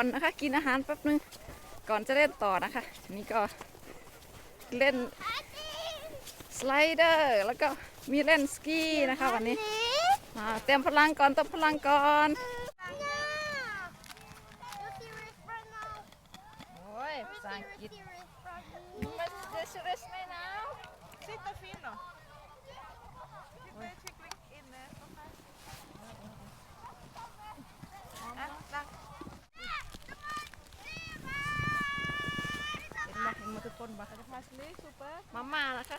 อนนะคะ กินอาหารแป๊บนึงก่อนจะเล่นต่อนะคะนี่ก็เล่นสไลเดอร์แล้วก็มีเล่นสกีนะคะวันนี้อ่าเตรียมพลังก่อนเตรียมพลังก่อนโอ้ยภาษาอังกฤษมันจะสริสไหมนะ Sitter fin då. Vi börjar kyckling inne. Ja, tack. เห็นไหมเห็นหมาทุกคน ปะ Är det parsley, super? มาม่านะคะ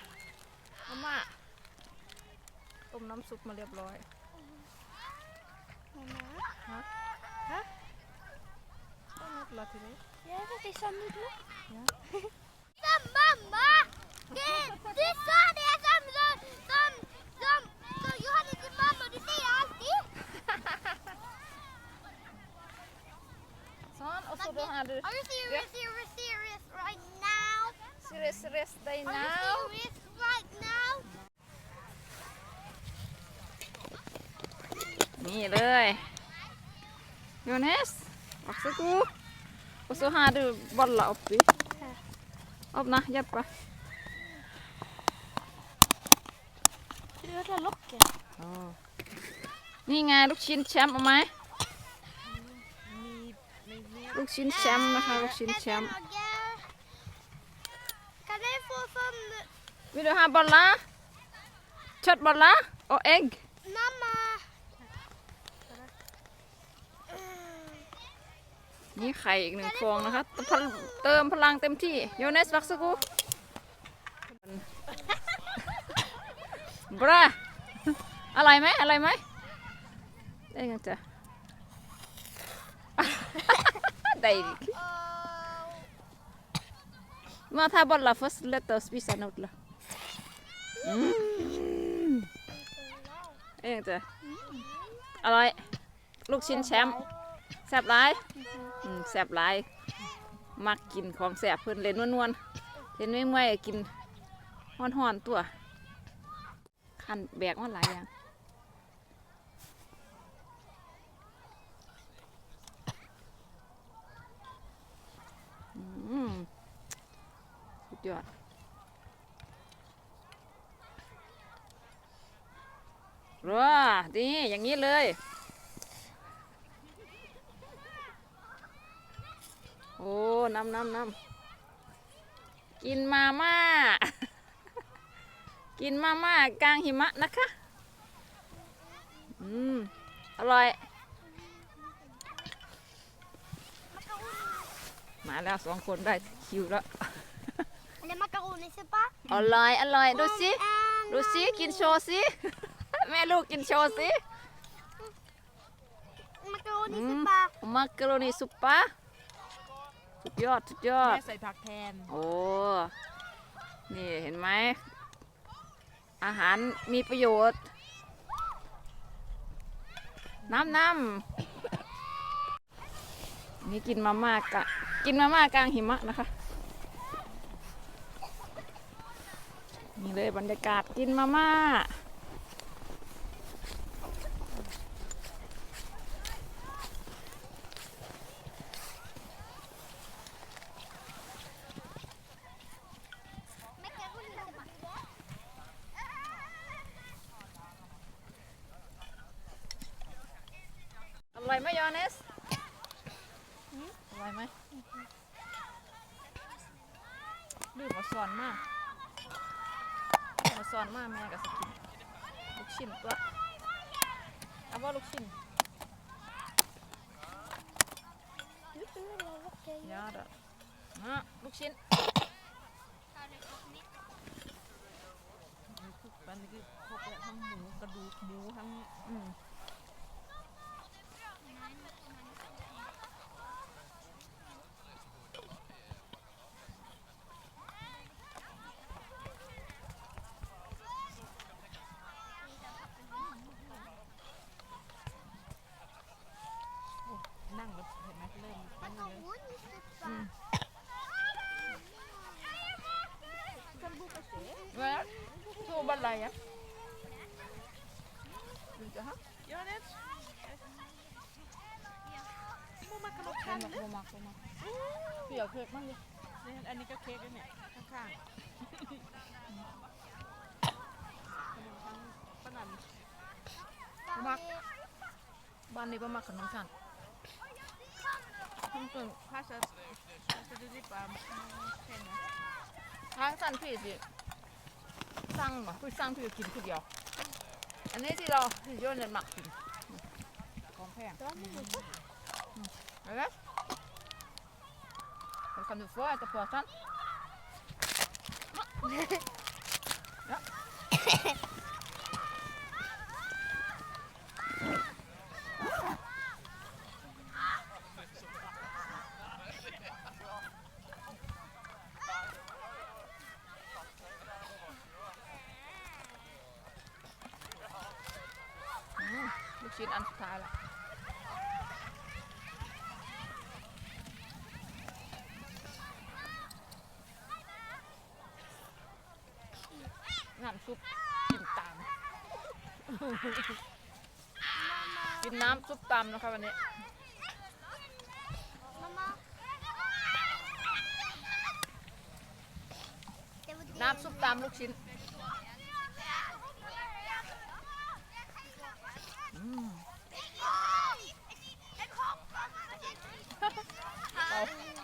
มาม่าต้มน้ำซุปมาเรียบร้อยฮะ ฮะต้มน้ำปลาทีนี้ Ja, det är som nudlar. Ja. นี่เลยโยเนสวักสกู och så har du bollar uppi upp na hjälpa Du har locket. อ๋อนี่ไงลูกชิ้นแชมป์เอาไหม Ni, ni, ni. ลูกชิ้นแชมป์นะคะลูกชิ้นแชมป์ Kan jag få sån vill du ha bollar köttbollar och ägg mamma? นี่ไข่อีกหนึ่งฟองนะคะเติมเติมพลังเต็มที่โยเนสวักสกูบราอะไรไหมอะไรไหมได้ไงจ๊ะได้ดิ Oh. มาถ้าบอลละ first let us be s a n o t ละอืมเอ้ยจ๊ะอร่อย ลูกชิ้นแชมป์แซ่บหลาย อืมแซ่บหลายมักกินของแซ่บเพิ่นเล่นนวลๆเห็นไม่เมื่อยๆกินห้อนๆตัว คันแบกมาหลายอย่างอืมสุดยอดรัวดีอย่างนี้เลย โอ้ น้ำน้ำน้ำกินมาม่า กินมาม่ากลางหิมะนะคะ อืม อร่อย มาแล้วสองคนได้คิวแล้ว Eller makaronisoppa. อร่อย อร่อย ดูสิ Och en ดูสิ กินโชว์สิ แม่ลูกกินโชว์สิ Makaronisoppa. มักกะโรนีซุปปะสุด ยอดสุดยอด แม่ใส่ผักแทน โอ้ นี่เห็นไหม อาหารมีประโยชน์ น้ำน้ำนี่กินมาม่ากะกินมาม่ากลางหิมะนะคะ นี่เลยบรรยากาศกินมาม่า ไหมยอนเนสอร่อยไหมดื้อมาสอนมากมาสอนมากแม่กับสกินลูกชิ้นตัวเอาว่าลูกชิ้นยาดอะอะลูกชิ้นมันคือพวกแบบทั้งหมูกระดูกหมูทั้งอืม มชั้นมักเลยบ่มักบ่มักพี่เอาเค้กมั่งดินี่อันนี้ก็เค้กด้วยเนี่ยข้างๆขนมชั้นป้านันมักบ้านนี้บ่มักขนมชั้นเพิ่นเพิ่นพาสพาสดูดิปามเช่นนะทางสั้นพี่สิสั่งบ่พี่สั่งพี่ก็กินคนเดียว อันนี้ที่เราที่โยนเงินหมักกินของแพง Eller? Vad kan du få äta på sen? Ja. Mm, ลูกชิ้นอันสุดท้ายละ น้ำซุปกินตาม กินน้ำซุปตามนะคะวันนี้ Mamma. น้ำซุปตามลูกชิ้นอืมเบา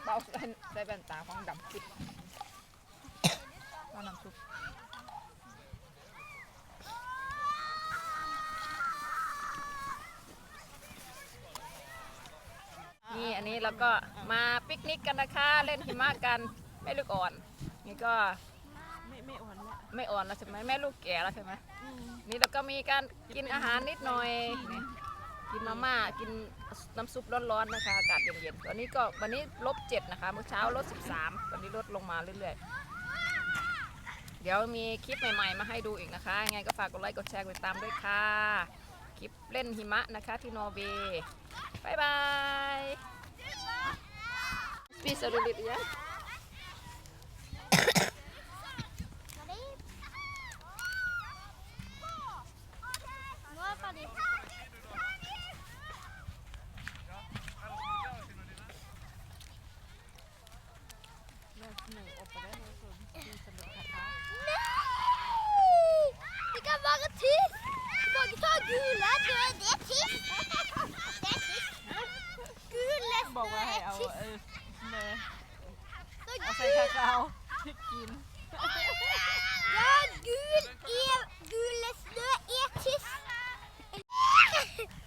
เบาใส่ใส่แว่นตาของดำปิดว่าน้ำซุป นี่อันนี้เราก็มาปิกนิกกันนะคะ เล่นหิมะกันแม่ลูกอ่อน นี่ก็ไม่ไม่อ่อนละไม่อ่อนแล้วใช่ไหมแม่ลูกแก่แล้วใช่ไหมนี่เราก็มีการกินอาหารนิดหน่อยนี่กินมาม่ากินน้ำซุปร้อนๆนะคะอากาศเย็นๆตอนนี้ก็วันนี้ลบเจ็ดนะคะเมื่อเช้าลดสิบสามตอนนี้ลดลงมาเรื่อยๆ เดี๋ยวมีคลิปใหม่ๆ มาให้ดูอีกนะคะยังไงก็ฝากกดไลค์กดแชร์กดติดตามด้วยค่ะคลิปเล่นหิมะนะคะที่นอร์เวย์บายบาย ปีสรุลิตยะ แม่หนูอบไปได้เลยส่วนที่สนุกค่ะ Nej! Det kan vara tyst! Bara ta gula, då är det tyst. Det är tyst. Gula บอกว่าให้ เอา snö är เอ tyst. อเนย Så เอาใส่ gul. คาคาวที่กิน Ja, gul är, gula snö är tyst.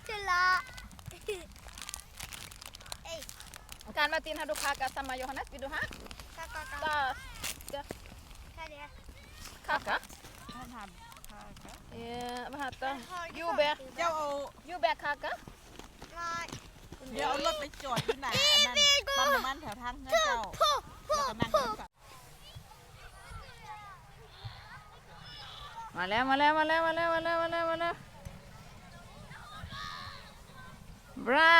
Kolla. Hej. การมาตินฮาดุคากาสมาโยฮันเนสวิดูฮะ Kaka, ตา Vad är det? คากะท่านทำค่ะค่ะเอ่อมาหาตายูแบก เจ้าเอายูแบกคากะ Nej. เดี๋ยวเอารถไปจอดที่ไหนอันนั้นปั๊มน้ำมันแถวทางเงินเจ้าแล้วก็นั่งรถกลับมาแล้วมาแล้วมาแล้วมาแล้วมาแล้วมาแล้วมาแล้วบรา